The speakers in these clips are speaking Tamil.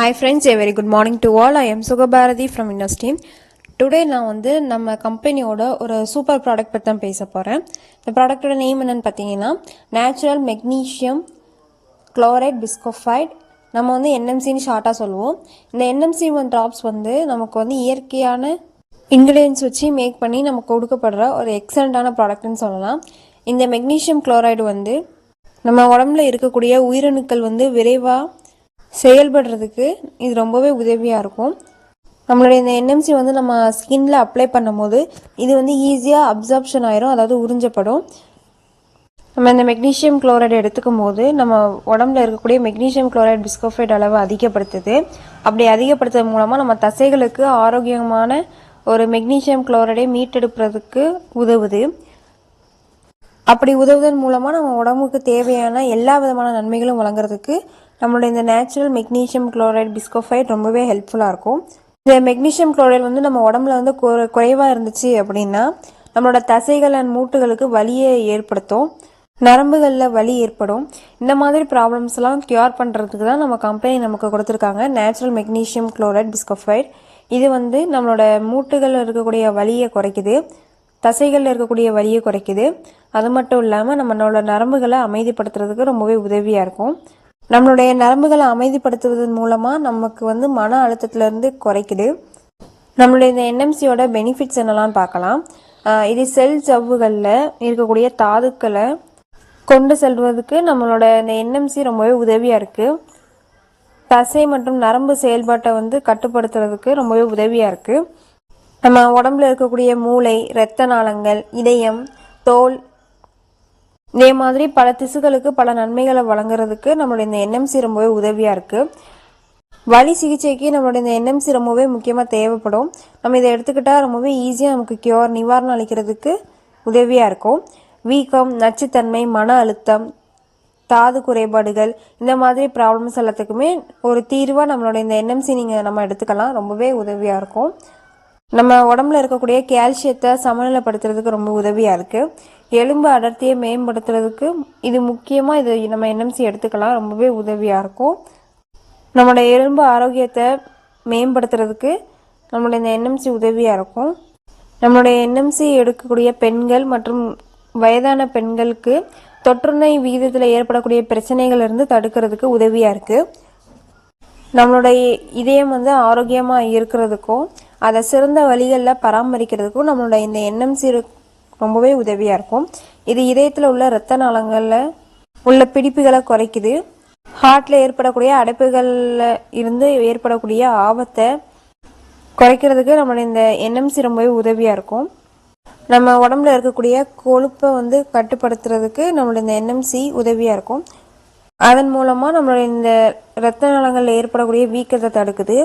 Hi friends a very good morning to all I am Sukabharathi from Innes team today நான் வந்து நம்ம கம்பெனியோட ஒரு சூப்பர் ப்ராடக்ட் பற்றி தான் பேச போகிறேன் இந்த ப்ராடக்ட்டோட நேம் என்னென்னு பார்த்தீங்கன்னா நேச்சுரல் மெக்னீஷியம் குளோரைட் பிஸ்கோஃபைட் நம்ம வந்து என்எம்சின்னு ஷார்ட்டாக சொல்லுவோம். இந்த என்எம்சி ஒன் ட்ராப்ஸ் வந்து நமக்கு வந்து இயற்கையான இன்க்ரீடியன்ஸ் வச்சு மேக் பண்ணி நமக்கு கொடுக்கப்படுற ஒரு எக்ஸலண்ட்டான ப்ராடக்ட்னு சொல்லலாம். இந்த மெக்னீஷியம் குளோரைடு வந்து நம்ம உடம்புல இருக்கக்கூடிய உயிரணுக்கள் வந்து விரைவாக செயல்படுறதுக்கு இது ரொம்பவே உதவியாக இருக்கும். நம்மளுடைய இந்த என்எம்சி வந்து நம்ம ஸ்கின்ல அப்ளை பண்ணும்போது இது வந்து ஈஸியாக அப்சார்ப்ஷன் ஆயிரும் அதாவது உறிஞ்சப்படும். நம்ம இந்த மெக்னீஷியம் குளோரைடு எடுத்துக்கும் போது நம்ம உடம்புல இருக்கக்கூடிய மெக்னீஷியம் குளோரைடு பிஸ்கோஃபைட் அளவு அதிகப்படுத்துது. அப்படி அதிகப்படுத்துறது மூலமாக நம்ம தசைகளுக்கு ஆரோக்கியமான ஒரு மெக்னீஷியம் குளோரைடை மீட்டெடுப்பதுக்கு உதவுது. அப்படி உதவுவதன் மூலமாக நம்ம உடம்புக்கு தேவையான எல்லா விதமான நன்மைகளும் வழங்குறதுக்கு நம்மளோட இந்த நேச்சுரல் மெக்னீஷியம் குளோரைட் பிஸ்கோஃபைட் ரொம்பவே ஹெல்ப்ஃபுல்லாக இருக்கும். இந்த மெக்னீஷியம் குளோரைட் வந்து நம்ம உடம்புல வந்து குறைவாக இருந்துச்சு அப்படின்னா நம்மளோட தசைகள் அண்ட் மூட்டுகளுக்கு வலியை ஏற்படுத்தும். நரம்புகளில் வலி ஏற்படும். இந்த மாதிரி ப்ராப்ளம்ஸ்லாம் க்யூர் பண்ணுறதுக்கு தான் நம்ம கம்பெனி நமக்கு கொடுத்துருக்காங்க நேச்சுரல் மெக்னீஷியம் குளோரைட் பிஸ்கோஃபைட் இது வந்து நம்மளோட மூட்டுகளில் இருக்கக்கூடிய வலியை குறைக்குது தசைகளில் இருக்கக்கூடிய வலியை குறைக்குது. அது மட்டும் இல்லாமல் நம்மளோட நரம்புகளை அமைதிப்படுத்துறதுக்கு ரொம்பவே உதவியாக இருக்கும். நம்மளுடைய நரம்புகளை அமைதிப்படுத்துவதன் மூலமாக நமக்கு வந்து மன அழுத்தத்திலேருந்து குறைக்குது. நம்மளுடைய இந்த என்எம்சியோட பெனிஃபிட்ஸ் என்னெல்லாம் பார்க்கலாம். இது செல் ஜவ்வுகளில் இருக்கக்கூடிய தாதுக்களை கொண்டு செல்வதற்கு நம்மளோட இந்த என்எம்சி ரொம்பவே உதவியாக இருக்குது தசை மற்றும் நரம்பு செயல்பாட்டை வந்து கட்டுப்படுத்துறதுக்கு ரொம்பவே உதவியாக இருக்குது நம்ம உடம்புல இருக்கக்கூடிய மூளை இரத்த நாளங்கள் இதயம் தோல் இதே மாதிரி பல திசுகளுக்கு பல நன்மைகளை வழங்குறதுக்கு நம்மளுடைய இந்த என்எம்சி ரொம்பவே உதவியாக இருக்குது வலி சிகிச்சைக்கு நம்மளுடைய இந்த என்எம்சி ரொம்பவே முக்கியமாக தேவைப்படும். நம்ம இதை எடுத்துக்கிட்டால் ரொம்பவே ஈஸியாக நமக்கு கியூர் நிவாரணம் அளிக்கிறதுக்கு உதவியாக இருக்கும். வீக்கம் நச்சுத்தன்மை மன அழுத்தம் தாது குறைபாடுகள் இந்த மாதிரி ப்ராப்ளம்ஸ் எல்லாத்துக்குமே ஒரு தீர்வாக நம்மளோட இந்த என்எம்சி நீங்கள் நம்ம எடுத்துக்கலாம். ரொம்பவே உதவியாக இருக்கும். நம்ம உடம்புல இருக்கக்கூடிய கால்சியத்தை சமநிலைப்படுத்துறதுக்கு ரொம்ப உதவியாக இருக்குது எலும்பு அடர்த்தியை மேம்படுத்துறதுக்கு இது முக்கியமாக இது நம்ம என்எம்சி எடுத்துக்கலாம். ரொம்பவே உதவியாக இருக்கும். நம்மளோட எலும்பு ஆரோக்கியத்தை மேம்படுத்துறதுக்கு நம்மளுடைய இந்த என்எம்சி உதவியாக இருக்கும். நம்மளுடைய என்எம்சி எடுக்கக்கூடிய பெண்கள் மற்றும் வயதான பெண்களுக்கு தொற்றுநோய் விகிதத்தில் ஏற்படக்கூடிய பிரச்சனைகள் இருந்து தடுக்கிறதுக்கு உதவியாக இருக்குது நம்மளுடைய இதயம் வந்து ஆரோக்கியமாக இருக்கிறதுக்கும் அதை சிறந்த வழிகளில் பராமரிக்கிறதுக்கும் நம்மளோட இந்த என்எம்சி ரொம்பவே உதவியாக இருக்கும். இது இதயத்தில் உள்ள இரத்த நாளங்களில் உள்ள பிடிப்புகளை குறைக்குது. ஹார்ட்டில் ஏற்படக்கூடிய அடைப்புகளில் இருந்து ஏற்படக்கூடிய ஆபத்தை குறைக்கிறதுக்கு நம்மளோட இந்த என்எம்சி ரொம்பவே உதவியாக இருக்கும். நம்ம உடம்புல இருக்கக்கூடிய கொழுப்பை வந்து கட்டுப்படுத்துறதுக்கு நம்மளோட இந்த என்எம்சி உதவியாக இருக்கும். அதன் மூலமாக நம்மளுடைய இந்த இரத்த நலங்களில் ஏற்படக்கூடிய வீக்கத்தை தடுக்குது.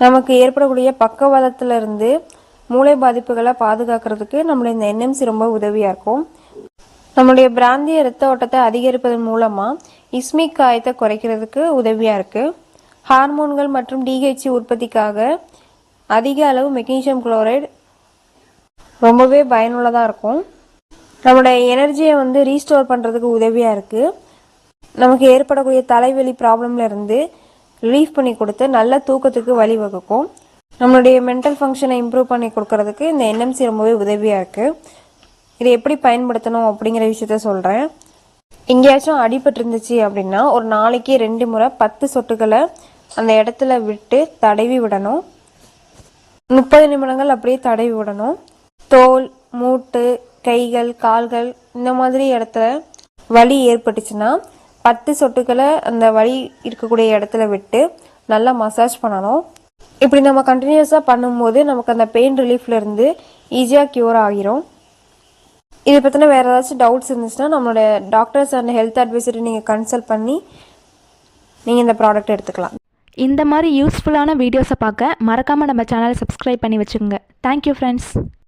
நமக்கு ஏற்படக்கூடிய பக்கவாதத்துல இருந்து மூளை பாதிப்புகளை பாதுகாக்கிறதுக்கு நம்மளுடைய இந்த என்எம்சி ரொம்ப உதவியாக இருக்கும். நம்மளுடைய பிராந்திய இரத்த ஓட்டத்தை அதிகரிப்பதன் மூலமாக இஸ்மிக் காயத்தை குறைக்கிறதுக்கு உதவியாக இருக்குது ஹார்மோன்கள் மற்றும் டிஹெச்சி உற்பத்திக்காக அதிக அளவு மெக்னீஷியம் குளோரைடு ரொம்பவே பயனுள்ளதாக இருக்கும். நம்மளுடைய எனர்ஜியை வந்து ரீஸ்டோர் பண்ணுறதுக்கு உதவியாக இருக்குது நமக்கு ஏற்படக்கூடிய தலைவலி ப்ராப்ளம்ல இருந்து ரிலீஃப் பண்ணி கொடுத்து நல்ல தூக்கத்துக்கு வழிவகுக்கும். நம்மளுடைய மென்டல் ஃபங்க்ஷனை இம்ப்ரூவ் பண்ணி கொடுக்கறதுக்கு இந்த என்எம்சி ரொம்பவே உதவியாக இருக்குது இதை எப்படி பயன்படுத்தணும் அப்படிங்கிற விஷயத்த சொல்கிறேன் எங்கேயாச்சும் அடிபட்டு இருந்துச்சு அப்படின்னா ஒரு நாளைக்கு ரெண்டு முறை பத்து சொட்டுகளை அந்த இடத்துல விட்டு தடவி விடணும். முப்பது நிமிடங்கள் அப்படியே தடவி விடணும். தோல் மூட்டு கைகள் கால்கள் இந்த மாதிரி இடத்துல வலி ஏற்பட்டுச்சுன்னா பத்து சொட்டுக்களை அந்த வலி இருக்கக்கூடிய இடத்துல விட்டு நல்லா மசாஜ் பண்ணணும். இப்படி நம்ம கண்டினியூஸாக பண்ணும்போது நமக்கு அந்த பெயின் ரிலீஃப்லேருந்து ஈஸியாக க்யூர் ஆகிரும். இதை பற்றின வேறு ஏதாச்சும் டவுட்ஸ் இருந்துச்சுன்னா நம்மளோட டாக்டர்ஸ் அண்ட் ஹெல்த் அட்வைசரை நீங்கள் கன்சல்ட் பண்ணி நீங்கள் இந்த ப்ராடக்ட் எடுத்துக்கலாம். இந்த மாதிரி யூஸ்ஃபுல்லான வீடியோஸை பார்க்க மறக்காமல் நம்ம சேனலை சப்ஸ்கிரைப் பண்ணி வச்சுக்கோங்க. Thank you friends